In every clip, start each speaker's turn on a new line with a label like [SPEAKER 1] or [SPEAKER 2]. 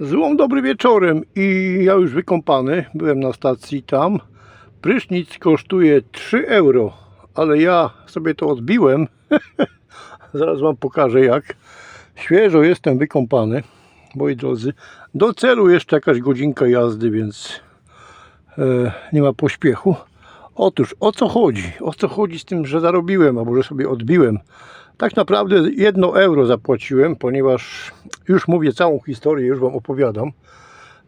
[SPEAKER 1] Złą dobry wieczorem i ja już wykąpany, byłem na stacji tam. Prysznic kosztuje 3 euro, ale ja sobie to odbiłem. Zaraz wam pokażę jak. Świeżo jestem wykąpany, moi drodzy. Do celu jeszcze jakaś godzinka jazdy, więc e, nie ma pośpiechu. Otóż o co chodzi? O co chodzi z tym, że zarobiłem, albo że sobie odbiłem? Tak naprawdę 1 euro zapłaciłem, ponieważ już mówię całą historię, już Wam opowiadam.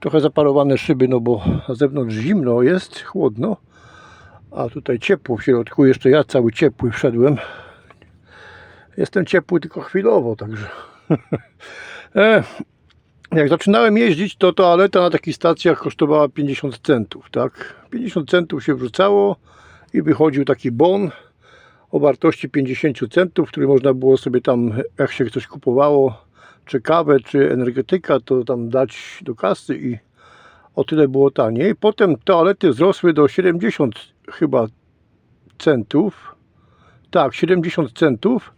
[SPEAKER 1] Trochę zaparowane szyby, no bo na zewnątrz zimno jest, chłodno, a tutaj ciepło w środku. Jeszcze ja cały ciepły wszedłem. Jestem ciepły tylko chwilowo, także. e, jak zaczynałem jeździć, to toaleta na takich stacjach kosztowała 50 centów, tak? 50 centów się wrzucało i wychodził taki bon o wartości 50 centów, który można było sobie tam, jak się coś kupowało, czy kawę, czy energetyka, to tam dać do kasy i o tyle było taniej. Potem toalety wzrosły do 70 chyba centów. Tak, 70 centów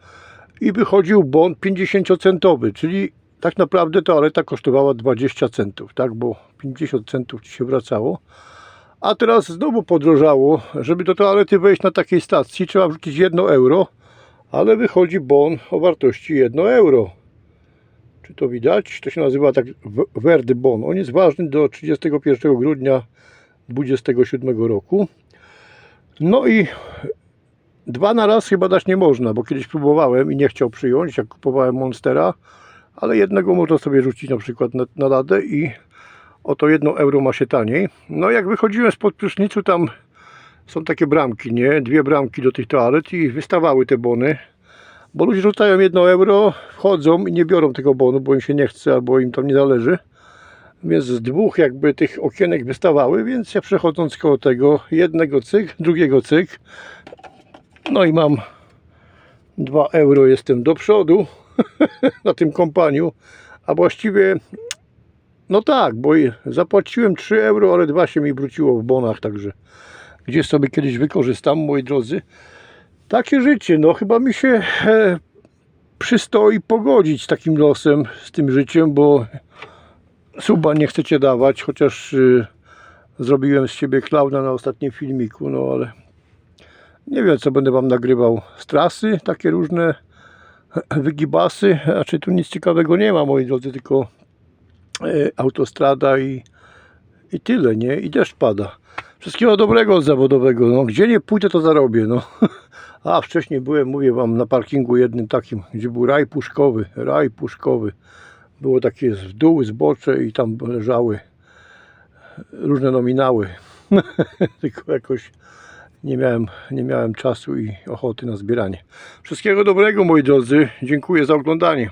[SPEAKER 1] i wychodził bon 50-centowy, czyli tak naprawdę toaleta kosztowała 20 centów, tak, bo 50 centów ci się wracało. A teraz znowu podrożało, żeby do toalety wejść na takiej stacji trzeba wrzucić 1 euro, ale wychodzi bon o wartości 1 euro. Czy to widać? To się nazywa tak Verdi Bon. On jest ważny do 31 grudnia 27 roku. No i dwa na raz chyba dać nie można, bo kiedyś próbowałem i nie chciał przyjąć, jak kupowałem Monstera, ale jednego można sobie rzucić na przykład na, na ladę i oto 1 euro ma się taniej. No jak wychodziłem spod prysznicu, tam są takie bramki, nie? Dwie bramki do tych toalet i wystawały te bony. Bo ludzie rzucają 1 euro, wchodzą i nie biorą tego bonu, bo im się nie chce albo im tam nie zależy. Więc z dwóch jakby tych okienek wystawały, więc ja przechodząc koło tego jednego cyk, drugiego cyk. No i mam 2 euro, jestem do przodu na tym kompaniu. A właściwie no tak, bo zapłaciłem 3 euro, ale 2 się mi wróciło w bonach, także gdzieś sobie kiedyś wykorzystam, moi drodzy. Takie życie, no chyba mi się e, przystoi pogodzić z takim losem, z tym życiem, bo suba nie chcecie dawać, chociaż y, zrobiłem z siebie klauna na ostatnim filmiku, no ale nie wiem co będę wam nagrywał z trasy, takie różne wygibasy, a czy tu nic ciekawego nie ma, moi drodzy, tylko autostrada i, i tyle, nie? I deszcz pada. Wszystkiego dobrego od zawodowego, no. Gdzie nie pójdę, to zarobię, no. A wcześniej byłem, mówię wam, na parkingu jednym takim, gdzie był raj puszkowy, raj puszkowy. Było takie w dół, zbocze i tam leżały różne nominały. Tylko jakoś nie miałem, nie miałem czasu i ochoty na zbieranie. Wszystkiego dobrego, moi drodzy. Dziękuję za oglądanie.